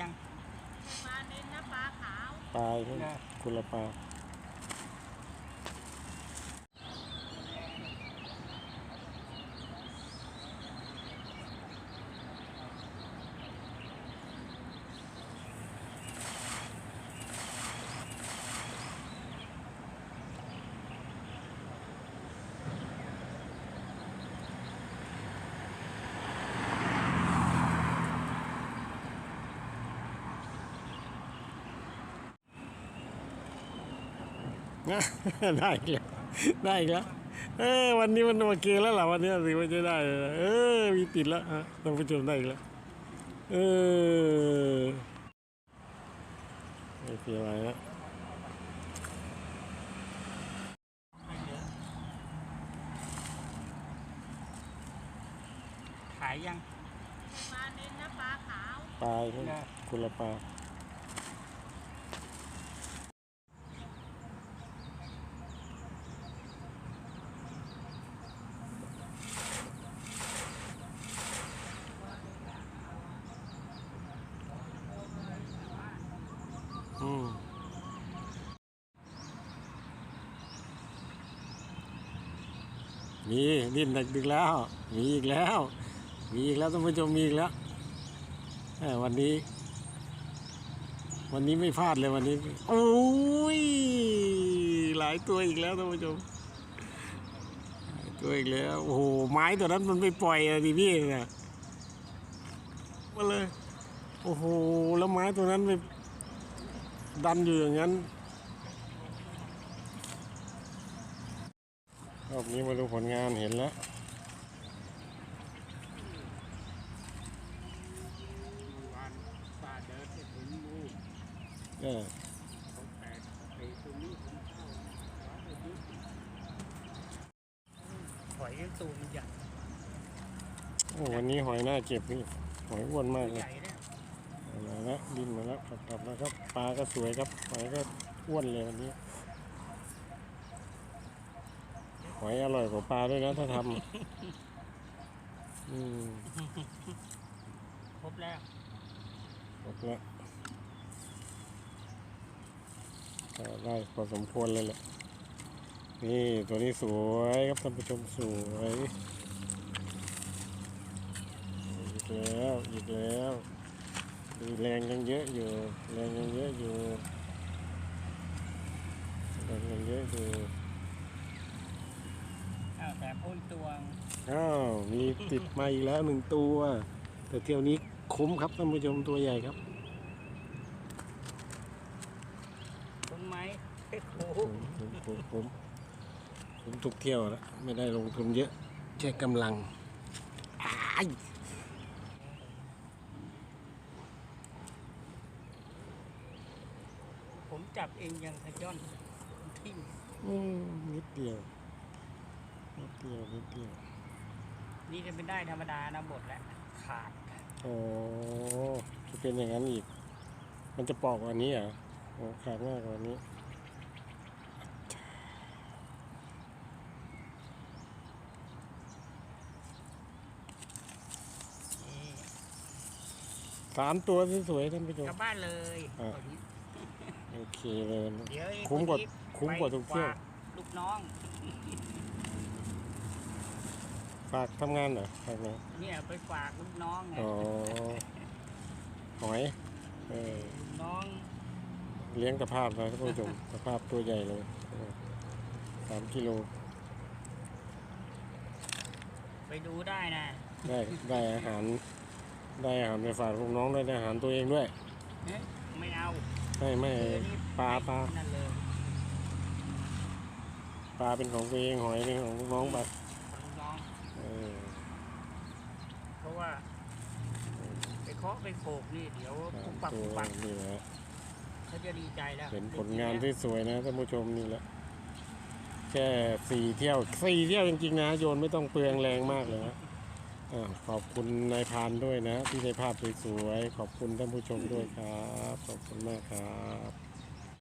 ยังปลาเน้นนะปลาขาวปลาใช่ไหมคุณละปลา ได้อีกแล้วได้อีกแล้วเออวันนี้มันโอเคแล้วล่ะวันนี้ถือว่าจะได้เลยนะเออมีติดแล้วฮะท่านผู้ชมได้อีกแล้วเออไม่เสียอะไรนะขายยังปลาเน้นนะปลาขาวปลาใช่ไหมคุณละปลา อืม มีดิ้นดึกแล้ว มีอีกแล้ว มีอีกแล้วท่านผู้ชมมีอีกแล้ววันนี้ วันนี้ไม่พลาดเลยวันนี้โอ้ยหลายตัวอีกแล้วท่านผู้ชมตัวอีกแล้วโอ้โหไม้ตัวนั้นมันไม่ปล่อยอะดิพี่เนี่ยมาเลยโอ้โหแล้วไม้ตัวนั้นไปดันอยู่อย่างนั้น รอบนี้มาดูผลงานเห็นแล้ววันปลาเดินไปถึงมูเออเขาแตกไอ้ตรงนี้ผมเข้าขวาไปยึดหอยตัวมันใหญ่โอ้วันนี้หอยน่าเก็บนี่หอยอ้วนมากเลยใหญ่เนี่ยมาแล้วดินมาแล้วกลับกลับแล้วครับปลาก็สวยครับหอยก็อ้วนเลยวันนี้ หอยอร่อยกว่าปลาด้วยนะถ้าทำอืมครบแล้วหมดละก็ได้พอสมควรเลยแหละ นี่ตัวนี้สวยครับท่านผู้ชมสวยอีกแล้วอีกแล้วมีแรงยังเยอะอยู่ แรงยังเยอะอยู่แรงยังเยอะอยู่ อ้าวแต่พ่นตัวอ้าวมีติดมาอีกแล้วหนึ่งตัว แต่เที่ยวนี้คุ้มครับท่านผู้ชมตัวใหญ่ครับต้นไม้เฮ้ยโอ้คุ้มคุ้มคุ้มคุ้มคุ้มทุกเที่ยวแล้วไม่ได้ลงทุนเยอะแค่กำลังอ้ายผมจับเองยังขย้อนทิ้งอืมนิดเดียว นิดเดียวนิดเดียวนี่จะเป็นได้ธรรมดานะหมดแล้วขาดโอ้จะเป็นอย่างนั้นอีก มันจะปอกกว่านี้เหรอโอ้ขาดมากกว่านี้นี่สามตัวสวยๆท่านผู้ชมกลับบ้านเลยอะโอเคเลยเดี๋ยวไอ้คุ้มกว่านนี้คุ้มกว่าทุกเที่ยวไปฝลูกน้อง ฝากทำงานเหรอฝากงานเนี่ยไปฝากลูกน้องไงอ๋อหอยเออลูกน้องเลี้ยงตะภาพนะท่านผู้ชมตะภาพตัวใหญ่เลยเออสามกิโลไปดูได้นะ ได้ได้อาหาร ได้อาหารไปฝากลูกน้องด้วยได้อาหารตัวเองด้วยเอ๊ะไม่เอาไม่ไม่เดี๋ยวนี้ปลาปลานั่นเลยปลาเป็นของตัวเองหอยเป็นของลูกน้องไป ลูกน้อง เออ เพราะ ว่าไปเคาะไปโขกนี่เดี๋ยวสาปุมกปักตัปุวกปักนี่แหละเขาจะดีใจแล้วเป็นผลงานที่สวยนะท่านผู้ชมนี่แหละแค่สี่เที่ยวสี่เที่ยวจริงๆนะโยนไม่ต้องเปลืองแรงมากเลยนะอ่าขอบคุณนายพรานด้วยนะ ที่ได้ภาพสวยๆขอบคุณท่านผู้ชมด้วยครับ ขอบคุณมากครับ